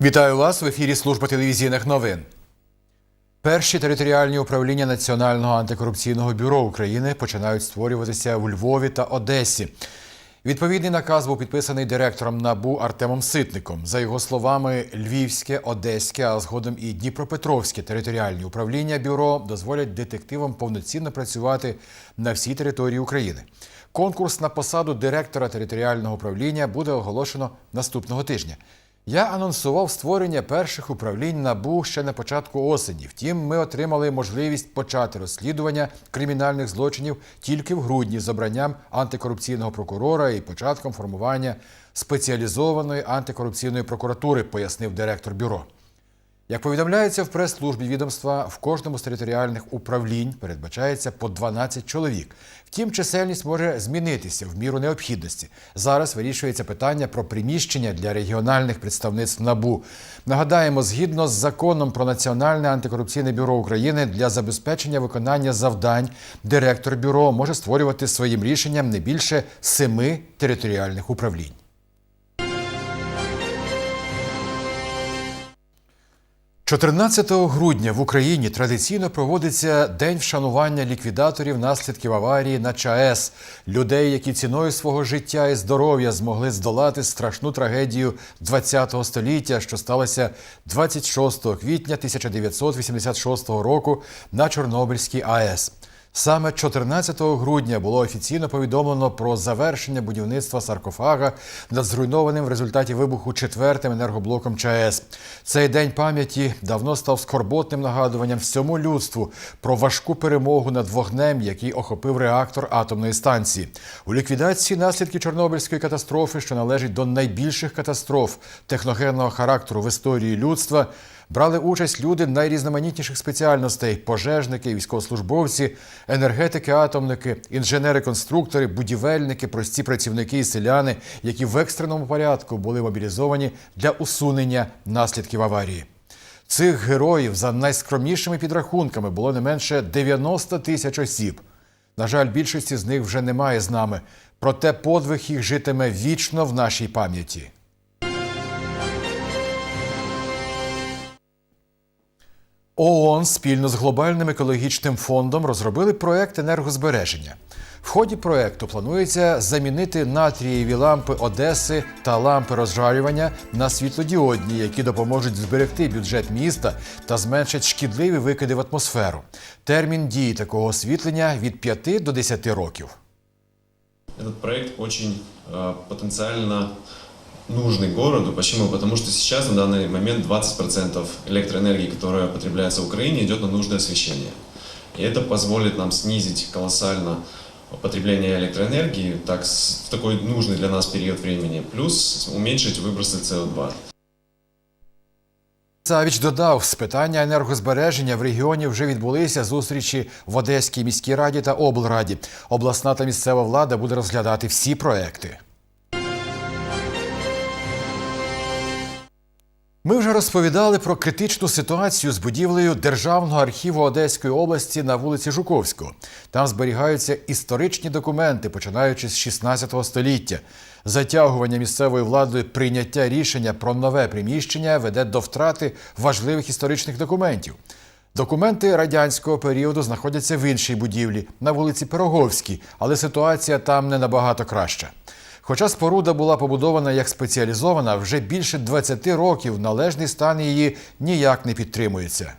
Вітаю вас в ефірі Служба телевізійних новин. Перші територіальні управління Національного антикорупційного бюро України починають створюватися у Львові та Одесі. Відповідний наказ був підписаний директором НАБУ Артемом Ситником. За його словами, Львівське, Одеське, а згодом і Дніпропетровське територіальні управління бюро дозволять детективам повноцінно працювати на всій території України. Конкурс на посаду директора територіального управління буде оголошено наступного тижня. Я анонсував створення перших управлінь НАБУ ще на початку осені. Втім, ми отримали можливість почати розслідування кримінальних злочинів тільки в грудні з обранням антикорупційного прокурора і початком формування спеціалізованої антикорупційної прокуратури, пояснив директор бюро. Як повідомляється в прес-службі відомства, в кожному з територіальних управлінь передбачається по 12 чоловік. Втім, чисельність може змінитися в міру необхідності. Зараз вирішується питання про приміщення для регіональних представництв НАБУ. Нагадаємо, згідно з законом про Національне антикорупційне бюро України для забезпечення виконання завдань, директор бюро може створювати своїм рішенням не більше семи територіальних управлінь. – 14 грудня в Україні традиційно проводиться День вшанування ліквідаторів наслідків аварії на ЧАЕС, людей, які ціною свого життя і здоров'я змогли здолати страшну трагедію ХХ століття, що сталося 26 квітня 1986 року на Чорнобильській АЕС. Саме 14 грудня було офіційно повідомлено про завершення будівництва саркофага над зруйнованим в результаті вибуху четвертим енергоблоком ЧАЕС. Цей день пам'яті давно став скорботним нагадуванням всьому людству про важку перемогу над вогнем, який охопив реактор атомної станції. У ліквідації наслідків Чорнобильської катастрофи, що належить до найбільших катастроф техногенного характеру в історії людства. Брали участь люди найрізноманітніших спеціальностей: пожежники, військовослужбовці, енергетики, атомники, інженери-конструктори, будівельники, прості працівники і селяни, які в екстреному порядку були мобілізовані для усунення наслідків аварії. Цих героїв за найскромнішими підрахунками було не менше 90 тисяч осіб. На жаль, більшості з них вже немає з нами. Проте подвиг їх житиме вічно в нашій пам'яті. ООН спільно з глобальним екологічним фондом розробили проект енергозбереження. В ході проекту планується замінити натрієві лампи Одеси та лампи розжарювання на світлодіодні, які допоможуть зберегти бюджет міста та зменшать шкідливі викиди в атмосферу. Термін дії такого освітлення від 5 до 10 років. Этот проект очень э, потенциально нужный городу. Почему? Потому что сейчас на данный момент 20% электроэнергии, которая потребляется в Украине, идет на нужное освещение. И это позволит нам снизить колоссально потребление электроэнергии так, с- в такой нужный для нас период времени, плюс уменьшить выбросы СО2. Савіч додав, з питання енергозбереження в регіоні вже відбулися зустрічі в Одеській міській раді та облраді. Обласна та місцева влада буде розглядати всі проекти. Ми вже розповідали про критичну ситуацію з будівлею Державного архіву Одеської області на вулиці Жуковського. Там зберігаються історичні документи, починаючи з 16 століття. Затягування місцевої влади прийняття рішення про нове приміщення веде до втрати важливих історичних документів. Документи радянського періоду знаходяться в іншій будівлі на вулиці Пироговській, але ситуація там не набагато краща. Хоча споруда була побудована як спеціалізована, вже більше 20 років належний стан її ніяк не підтримується.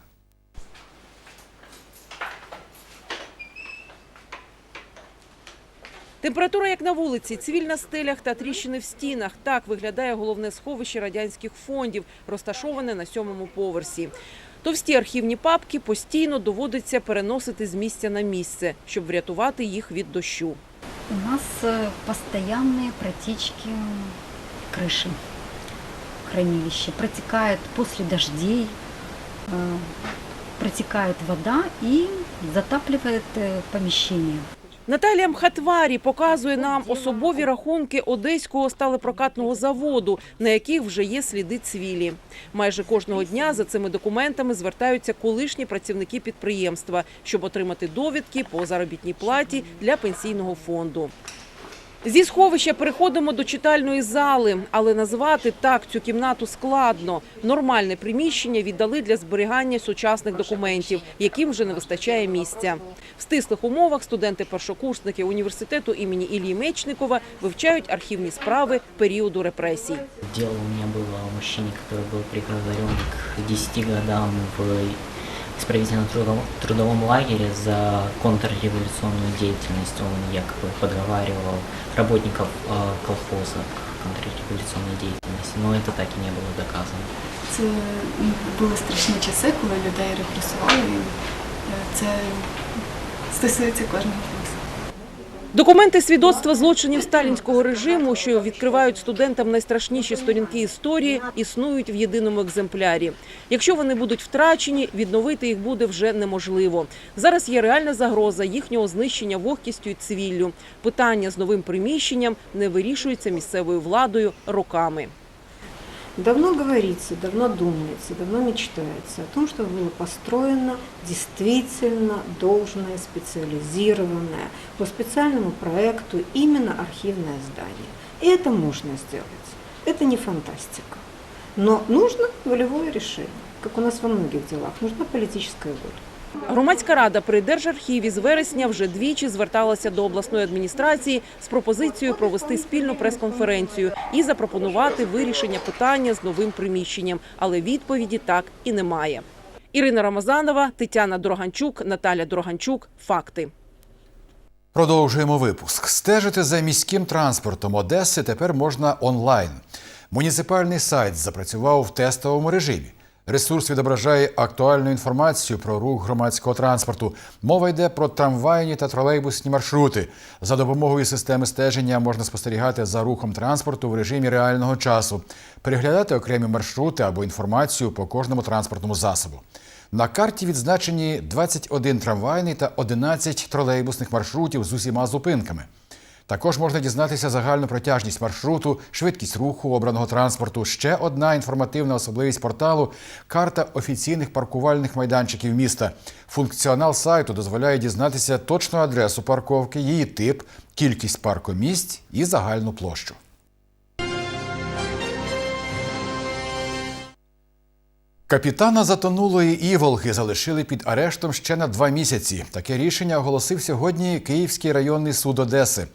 Температура як на вулиці, цвіль на стелях та тріщини в стінах. Так виглядає головне сховище радянських фондів, розташоване на сьомому поверсі. Товсті архівні папки постійно доводиться переносити з місця на місце, щоб врятувати їх від дощу. У нас э, постоянные протечки крыши хранилища. Протекает после дождей, э, протекает вода и затапливает э, помещение. Наталія Мхатварі показує нам особові рахунки одеського сталепрокатного заводу, на яких вже є сліди цвілі. Майже кожного дня за цими документами звертаються колишні працівники підприємства, щоб отримати довідки по заробітній платі для пенсійного фонду. Зі сховища переходимо до читальної зали, але назвати так цю кімнату складно. Нормальне приміщення віддали для зберігання сучасних документів, яким вже не вистачає місця. В стислих умовах студенти-першокурсники університету імені Іллі Мечникова вивчають архівні справи періоду репресій. Дело у меня было о мужчине, который был приговорен к 10 годам в исправительном трудовом, трудовом лагере за контрреволюционную деятельность. Он якобы подговаривал работников э, колхоза к контрреволюционной деятельности, но это так и не было доказано. Це були страшні часи, коли людей репресували. і е, Це стосується кожного з нас. Документи свідоцтва злочинів сталінського режиму, що відкривають студентам найстрашніші сторінки історії, існують в єдиному екземплярі. Якщо вони будуть втрачені, відновити їх буде вже неможливо. Зараз є реальна загроза їхнього знищення вогкістю і цвіллю. Питання з новим приміщенням не вирішується місцевою владою роками. Давно говорится, давно думается, давно мечтается о том, чтобы было построено действительно должное, специализированное, по специальному проекту именно архивное здание. И это можно сделать. Это не фантастика. Но нужно волевое решение, как у нас во многих делах. Нужна политическая воля. Громадська рада при Держархіві з вересня вже двічі зверталася до обласної адміністрації з пропозицією провести спільну прес-конференцію і запропонувати вирішення питання з новим приміщенням, але відповіді так і немає. Ірина Рамазанова, Тетяна Дроганчук, Наталя Дроганчук. Факти. Продовжуємо випуск. Стежити за міським транспортом Одеси тепер можна онлайн. Муніципальний сайт запрацював в тестовому режимі. Ресурс відображає актуальну інформацію про рух громадського транспорту. Мова йде про трамвайні та тролейбусні маршрути. За допомогою системи стеження можна спостерігати за рухом транспорту в режимі реального часу, переглядати окремі маршрути або інформацію по кожному транспортному засобу. На карті відзначені 21 трамвайний та 11 тролейбусних маршрутів з усіма зупинками. Також можна дізнатися загальну протяжність маршруту, швидкість руху обраного транспорту. Ще одна інформативна особливість порталу карта офіційних паркувальних майданчиків міста. Функціонал сайту дозволяє дізнатися точну адресу парковки, її тип, кількість паркомісць і загальну площу. Капітана затонулої Іволги залишили під арештом ще на два місяці. Таке рішення оголосив сьогодні Київський районний суд Одеси.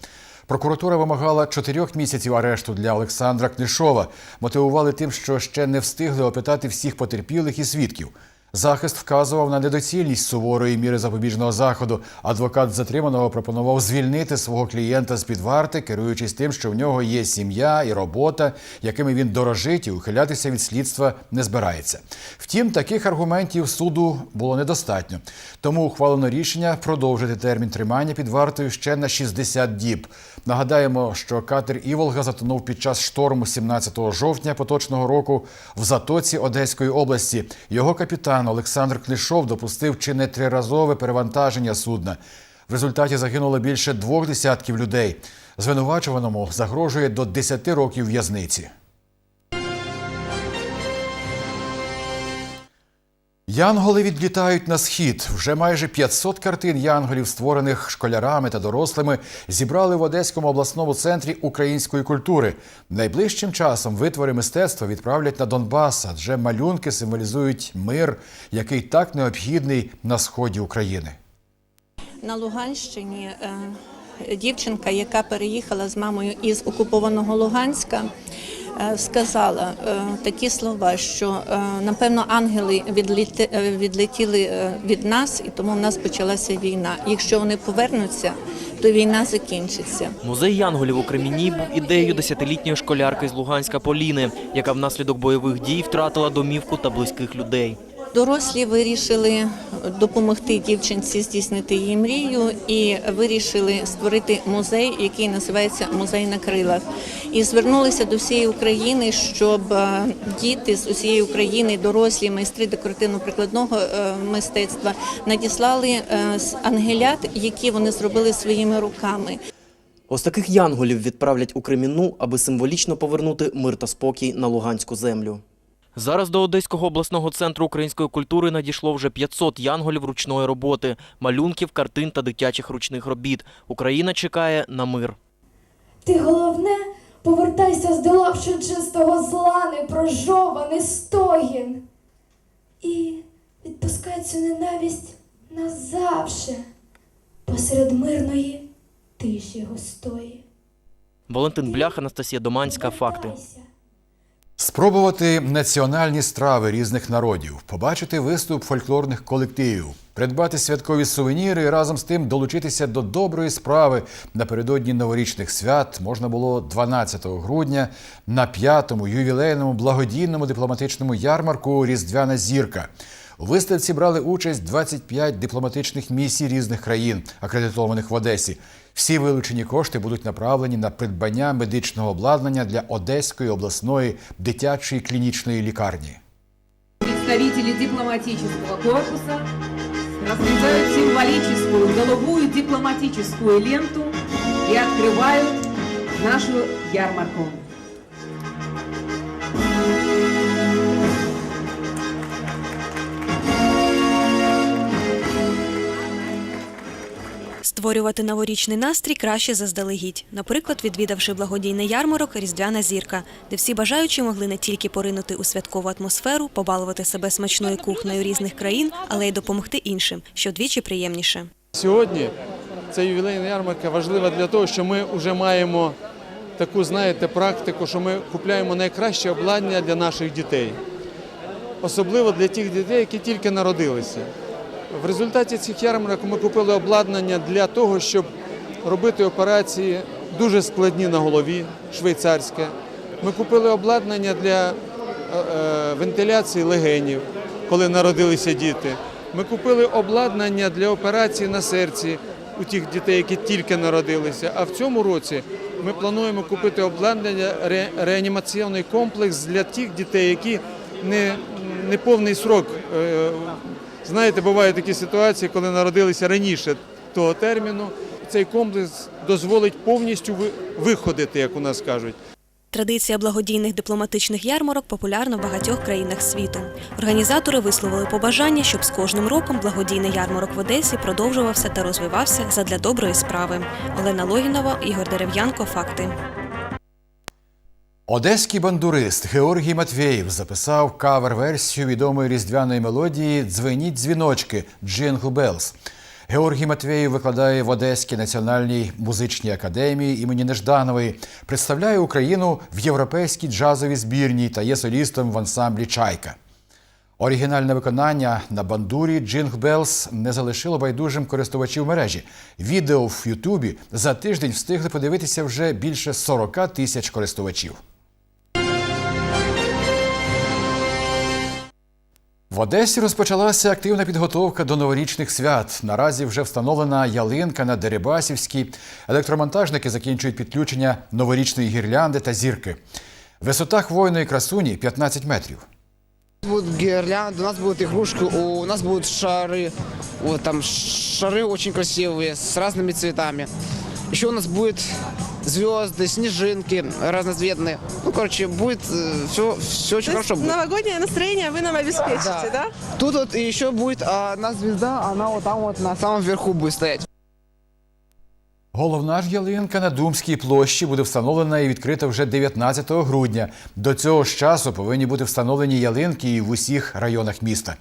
Прокуратура вимагала чотирьох місяців арешту для Олександра Книшова. Мотивували тим, що ще не встигли опитати всіх потерпілих і свідків. Захист вказував на недоцільність суворої міри запобіжного заходу. Адвокат затриманого пропонував звільнити свого клієнта з під варти, керуючись тим, що в нього є сім'я і робота, якими він дорожить і ухилятися від слідства не збирається. Втім, таких аргументів суду було недостатньо. Тому ухвалено рішення продовжити термін тримання під вартою ще на 60 діб. Нагадаємо, що катер Іволга затонув під час шторму 17 жовтня поточного року в затоці Одеської області. Його капітан Олександр Клішов допустив чи не триразове перевантаження судна. В результаті загинуло більше двох десятків людей. Звинувачуваному загрожує до 10 років в'язниці. Янголи відлітають на схід. Вже майже 500 картин янголів, створених школярами та дорослими, зібрали в Одеському обласному центрі української культури. Найближчим часом витвори мистецтва відправлять на Донбас, адже малюнки символізують мир, який так необхідний на сході України. На Луганщині е, дівчинка, яка переїхала з мамою із окупованого Луганська, сказала е, такі слова, що е, напевно ангели е, відлетіли е, від нас, і тому в нас почалася війна. Якщо вони повернуться, то війна закінчиться. Музей Янголів у Креміні був ідеєю десятилітньої школярки з Луганська Поліни, яка внаслідок бойових дій втратила домівку та близьких людей. Дорослі вирішили допомогти дівчинці здійснити її мрію і вирішили створити музей, який називається Музей на крилах. І звернулися до всієї України, щоб е, діти з усієї України, дорослі майстри декоративно-прикладного е, мистецтва надіслали е, ангелят, які вони зробили своїми руками. Ось таких янголів відправлять у Кремінну, аби символічно повернути мир та спокій на Луганську землю. Зараз до Одеського обласного центру української культури надійшло вже 500 янголів ручної роботи, малюнків, картин та дитячих ручних робіт. Україна чекає на мир. Ти головне, повертайся, здолавши чистого зла, непрожований стогін. І відпускай цю ненависть назавше посеред мирної тиші густої. Валентин Блях, Анастасія Доманська. Факти. Спробувати національні страви різних народів, побачити виступ фольклорних колективів, придбати святкові сувеніри і разом з тим долучитися до доброї справи напередодні новорічних свят можна було 12 грудня на п'ятому ювілейному благодійному дипломатичному ярмарку Різдвяна зірка. У виставці брали участь 25 дипломатичних місій різних країн, акредитованих в Одесі. Всі вилучені кошти будуть направлені на придбання медичного обладнання для Одеської обласної дитячої клінічної лікарні. Представители дипломатического корпуса расцветают символическую голубую дипломатическую ленту и открывают нашу ярмарку. Створювати новорічний настрій краще заздалегідь. Наприклад, відвідавши благодійний ярмарок Різдвяна зірка, де всі бажаючі могли не тільки поринути у святкову атмосферу, побалувати себе смачною кухнею різних країн, але й допомогти іншим, що вдвічі приємніше. Сьогодні ця ювілейна ярмарка важлива для того, що ми вже маємо таку, знаєте, практику, що ми купляємо найкраще обладнання для наших дітей. Особливо для тих дітей, які тільки народилися. В результаті цих ярмарок ми купили обладнання для того, щоб робити операції дуже складні на голові, швейцарське. Ми купили обладнання для е, е, вентиляції легенів, коли народилися діти. Ми купили обладнання для операції на серці у тих дітей, які тільки народилися. А в цьому році ми плануємо купити обладнання ре- реанімаційний комплекс для тих дітей, які не, не повний срок. Знаєте, бувають такі ситуації, коли народилися раніше того терміну. Цей комплекс дозволить повністю ви- виходити, як у нас кажуть. Традиція благодійних дипломатичних ярмарок популярна в багатьох країнах світу. Організатори висловили побажання, щоб з кожним роком благодійний ярмарок в Одесі продовжувався та розвивався задля доброї справи. Олена Логінова, Ігор Дерев'янко. Факти. Одеський бандурист Георгій Матвєєв записав кавер-версію відомої різдвяної мелодії Дзвеніть дзвіночки Джингл Белс. Георгій Матвєєв викладає в Одеській національній музичній академії імені Нежданової, представляє Україну в європейській джазовій збірній та є солістом в ансамблі Чайка. Оригінальне виконання на бандурі Джингл Белс не залишило байдужим користувачів мережі. Відео в Ютубі за тиждень встигли подивитися вже більше 40 тисяч користувачів. В Одесі розпочалася активна підготовка до новорічних свят. Наразі вже встановлена ялинка на Дерибасівській. Електромонтажники закінчують підключення новорічної гірлянди та зірки. Висота хвойної красуні 15 метрів. Будут гирлянды, у нас будут игрушки, у нас будут шары. Вот там шары очень красивые, с разными цветами. Еще у нас будет звезды, снежинки разноцветные. Ну, короче, будет все, все очень хорошо будет. Новогоднее настроение вы нам обеспечите, да? Тут вот еще будет одна звезда, она вот там вот на самом верху будет стоять. Головна ж ялинка на Думській площі буде встановлена і відкрита вже 19 грудня. До цього ж часу повинні бути встановлені ялинки і в усіх районах міста.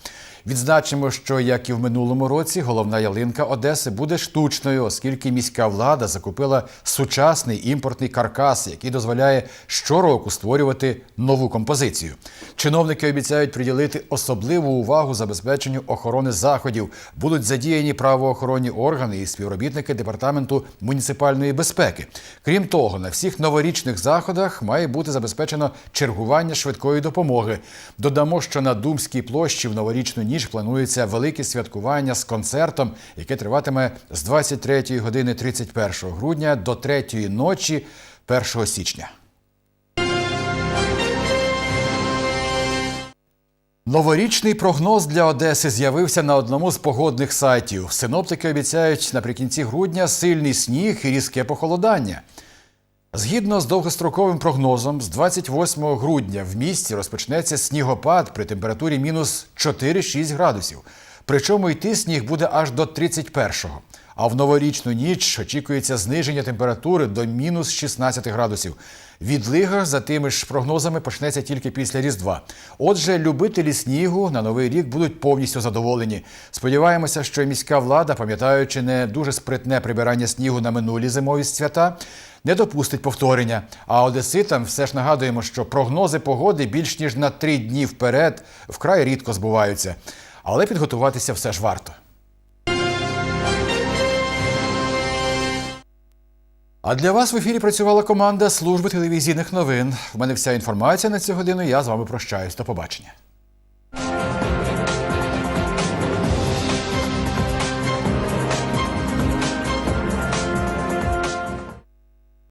Відзначимо, що як і в минулому році, головна ялинка Одеси буде штучною, оскільки міська влада закупила сучасний імпортний каркас, який дозволяє щороку створювати нову композицію. Чиновники обіцяють приділити особливу увагу забезпеченню охорони заходів. Будуть задіяні правоохоронні органи і співробітники департаменту муніципальної безпеки. Крім того, на всіх новорічних заходах має бути забезпечено чергування швидкої допомоги. Додамо, що на Думській площі в новорічну ніч планується велике святкування з концертом, яке триватиме з 23 години 31 грудня до 3 ночі 1 січня. Новорічний прогноз для Одеси з'явився на одному з погодних сайтів. Синоптики обіцяють наприкінці грудня сильний сніг і різке похолодання. Згідно з довгостроковим прогнозом, з 28 грудня в місті розпочнеться снігопад при температурі мінус 4-6 градусів. Причому йти сніг буде аж до 31-го. А в новорічну ніч очікується зниження температури до мінус 16 градусів. Відлига за тими ж прогнозами почнеться тільки після Різдва. Отже, любителі снігу на новий рік будуть повністю задоволені. Сподіваємося, що міська влада, пам'ятаючи не дуже спритне прибирання снігу на минулі зимові свята, не допустить повторення. А одеситам все ж нагадуємо, що прогнози погоди більш ніж на три дні вперед вкрай рідко збуваються. Але підготуватися все ж варто. А для вас в ефірі працювала команда служби телевізійних новин. В мене вся інформація на цю годину. Я з вами прощаюсь. До побачення.